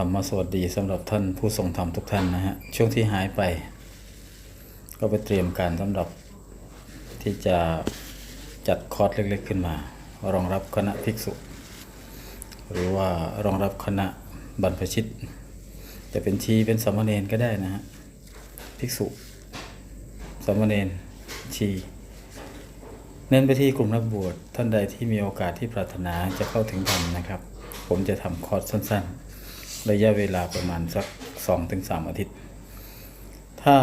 รรมสวัสดีสำหรับท่านผู้ทรงธรรมทุกท่านนะฮะช่วงที่หายไป ก็ไปเตรียมการสำหรับที่จะจัดคอร์สเล็กๆขึ้นมา รองรับคณะภิกษุ หรือว่ารองรับคณะบรรพชิต จะเป็นชีเป็นสามเณรก็ได้นะฮะภิกษุสามเณรชีเน้นไปที่กลุ่มนักบวชท่านใดที่มีโอกาสที่ปรารถนาจะเข้าถึงธรรมนะครับ ผมจะทำคอร์สสั้น ๆ ระยะเวลาประมาณสักสองถึงสามอาทิตย์ ถ้า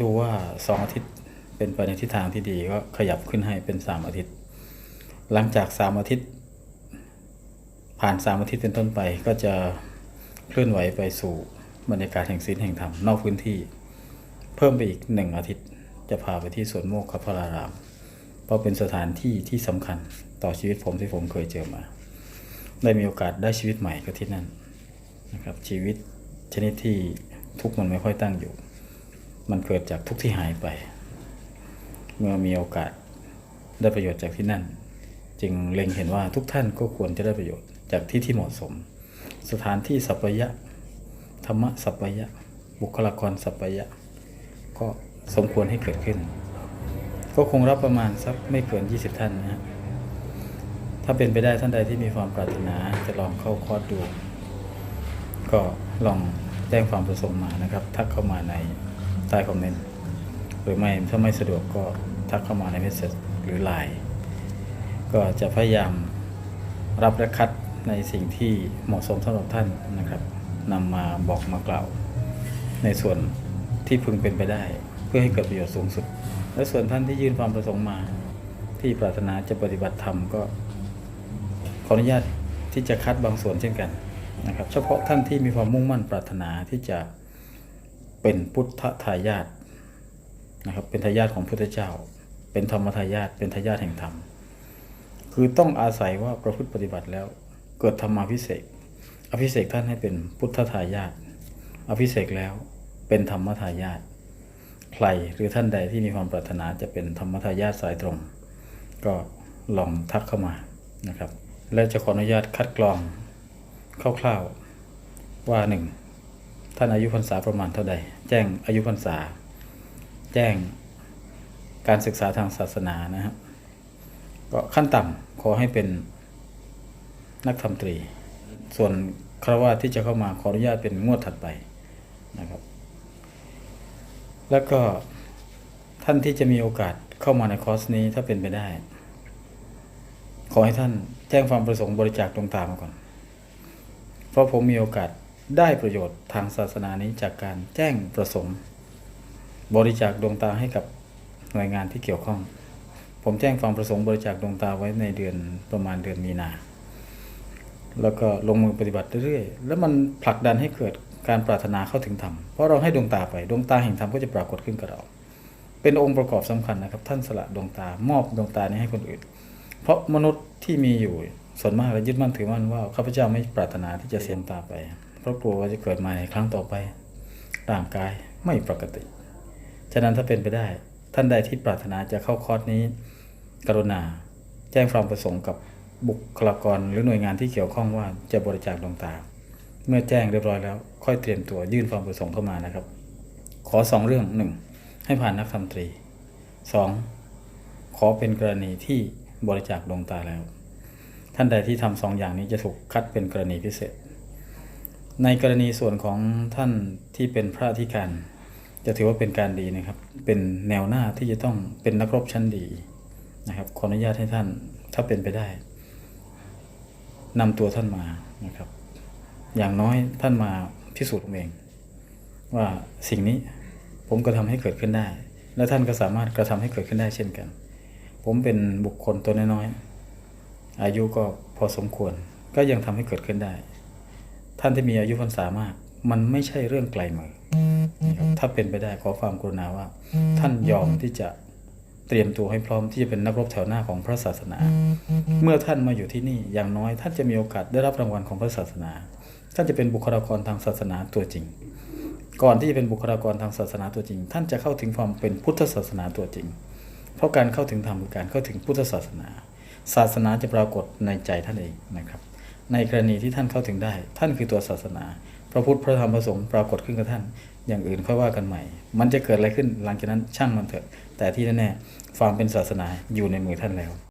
ดูว่าสองอาทิตย์เป็นไปในทิศทางที่ดีก็ขยับขึ้นให้เป็นสามอาทิตย์ หลังจากสามอาทิตย์ ผ่านสามอาทิตย์เป็นต้นไปก็จะเคลื่อนไหวไปสู่บรรยากาศแห่งศีลแห่งธรรมนอกพื้นที่ เพิ่มไปอีกหนึ่งอาทิตย์ จะพาไปที่สวนโมกขพรารามเพราะเป็นสถานที่ที่สำคัญต่อชีวิตผมที่ผมเคยเจอมา ได้มีโอกาสได้ชีวิตใหม่ก็ที่นั่น นะครับชีวิตชนิดที่ทุกมันไม่ค่อยตั้งอยู่ มันเกิดจากทุกที่หายไป เมื่อมีโอกาสได้ประโยชน์จากที่นั่น จึงเล็งเห็นว่าทุกท่านก็ควรจะได้ประโยชน์จากที่ที่เหมาะสม สถานที่สัปยะธรรมะสัปยะ บุคลากรสัปยะ ก็สมควรให้เกิดขึ้น ก็คงรับประมาณสักไม่เกิน 20 ท่านนะฮะถ้าเป็นไปได้ท่านใดที่มีความปรารถนาจะลองเข้าคอร์สดู ก็ลองแจ้งความประสงค์มานะครับทักเข้ามาในใต้คอมเมนต์หรือไม่ถ้าไม่สะดวกก็ทักเข้ามาในเมสเซจหรือไลน์ก็จะพยายามรับและคัดในสิ่งที่เหมาะสมสำหรับท่านนะครับนำมาบอกมากล่าว ในส่วนที่พึงเป็นไปได้ เพื่อให้เกิดประโยชน์สูงสุด และส่วนท่านที่ยื่นความประสงค์มา ที่ปรารถนาจะปฏิบัติธรรมก็ขออนุญาตที่จะคัดบางส่วนเช่นกัน นะครับเฉพาะท่านที่มีความมุ่งมั่นปรารถนาที่จะเป็นพุทธทายาทนะครับเป็นทายาทของพุทธเจ้า เป็นธรรมทายาทเป็นทายาทแห่งธรรม คือต้องอาศัยว่าประพฤติปฏิบัติแล้วเกิดธรรมาภิเศษอภิเศกท่านให้เป็นพุทธทายาทอภิเศกแล้วเป็นธรรมทายาทใครหรือท่านใดที่มีความปรารถนาจะเป็นธรรมทายาทสายตรง ก็ลองทักเข้ามานะครับ และจะขออนุญาตคัดกรอง คร่าวๆว่าหนึ่งท่านอายุพรรษาประมาณเท่าใด แจ้งอายุพรรษา แจ้งการศึกษาทางศาสนานะครับก็ขั้นต่ำขอให้เป็นนักธรรมตรี ส่วนคราวาที่จะเข้ามาขออนุญาตเป็นงวดถัดไปนะครับ แล้วก็ท่านที่จะมีโอกาสเข้ามาในคอร์สนี้ถ้าเป็นไปได้ ขอให้ท่านแจ้งความประสงค์บริจาคดวงตามมาก่อน เพราะผมมีโอกาสได้ประโยชน์ทางศาสนานี้จากการแจ้งประสงค์ บริจาคดวงตาให้กับหน่วยงานที่เกี่ยวข้อง ผมแจ้งความประสงค์บริจาคดวงตาไว้ในเดือนประมาณเดือนมีนา แล้วก็ลงมือปฏิบัติเรื่อยๆ แล้วมันผลักดันให้เกิดการปรารถนาเข้าถึงธรรม เพราะเราให้ดวงตาไป ดวงตาแห่งธรรมก็จะปรากฏขึ้นกับเรา เป็นองค์ประกอบสำคัญนะครับ ท่านสละดวงตามอบดวงตานี้ให้คนอื่น เพราะมนุษย์ที่มีอยู่ ส่วนมากเรายึดมั่นถือมั่นว่าข้าพเจ้าไม่ปรารถนาที่จะเสียตาไปเพราะกลัวว่าจะเกิดมาในครั้งต่อไปร่างกายไม่ปกติ ฉะนั้นถ้าเป็นไปได้ ท่านใดที่ปรารถนาจะเข้าคอร์สนี้ กรุณา แจ้งความประสงค์กับบุคลากรหรือหน่วยงานที่เกี่ยวข้องว่าจะบริจาคดวงตา เมื่อแจ้งเรียบร้อยแล้ว ค่อยเตรียมตัวยื่นความประสงค์เข้ามานะครับ ขอสองเรื่องหนึ่งให้ผ่านนักธรรมตรีสองขอเป็นกรณีที่บริจาคดวงตาแล้ว ท่านใดที่ทำสองอย่างนี้จะถูกคัดเป็นกรณีพิเศษ ในกรณีส่วนของท่านที่เป็นพระอธิการจะถือว่าเป็นการดีนะครับ เป็นแนวหน้าที่จะต้องเป็นนักรบชั้นดีนะครับ ขออนุญาตให้ท่านถ้าเป็นไปได้นำตัวท่านมานะครับ อย่างน้อยท่านมาพิสูจน์ผมเอง ว่าสิ่งนี้ผมกระทำให้เกิดขึ้นได้ และท่านก็สามารถกระทำให้เกิดขึ้นได้เช่นกัน ผมเป็นบุคคลตัวน้อยๆ อายุก็พอสมควร ก็ยังทำให้เกิดขึ้นได้ ท่านที่มีอายุพรรษามาก มันไม่ใช่เรื่องไกลมือนะครับถ้าเป็นไปได้ขอความกรุณาว่า ท่านยอมที่จะเตรียมตัวให้พร้อมที่จะเป็นนักรบแถวหน้าของพระศาสนา เมื่อท่านมาอยู่ที่นี่อย่างน้อย ท่านจะมีโอกาสได้รับรางวัลของพระศาสนา ท่านจะเป็นบุคลากรทางศาสนาตัวจริง ก่อนที่จะเป็นบุคลากรทางศาสนาตัวจริง ท่านจะเข้าถึงความเป็นพุทธศาสนาตัวจริง เพราะการเข้าถึงธรรมคือการเข้าถึงพุทธศาสนา ศาสนาจะปรากฏในใจท่านเองนะครับ ในกรณีที่ท่านเข้าถึงได้ ท่านคือตัวศาสนา พระพุทธพระธรรมพระสงฆ์ปรากฏขึ้นกับท่าน อย่างอื่นค่อยว่ากันใหม่ มันจะเกิดอะไรขึ้นหลังจากนั้นช่างมันเถอะ แต่ที่แน่ๆความเป็นศาสนาอยู่ในมือท่านแล้ว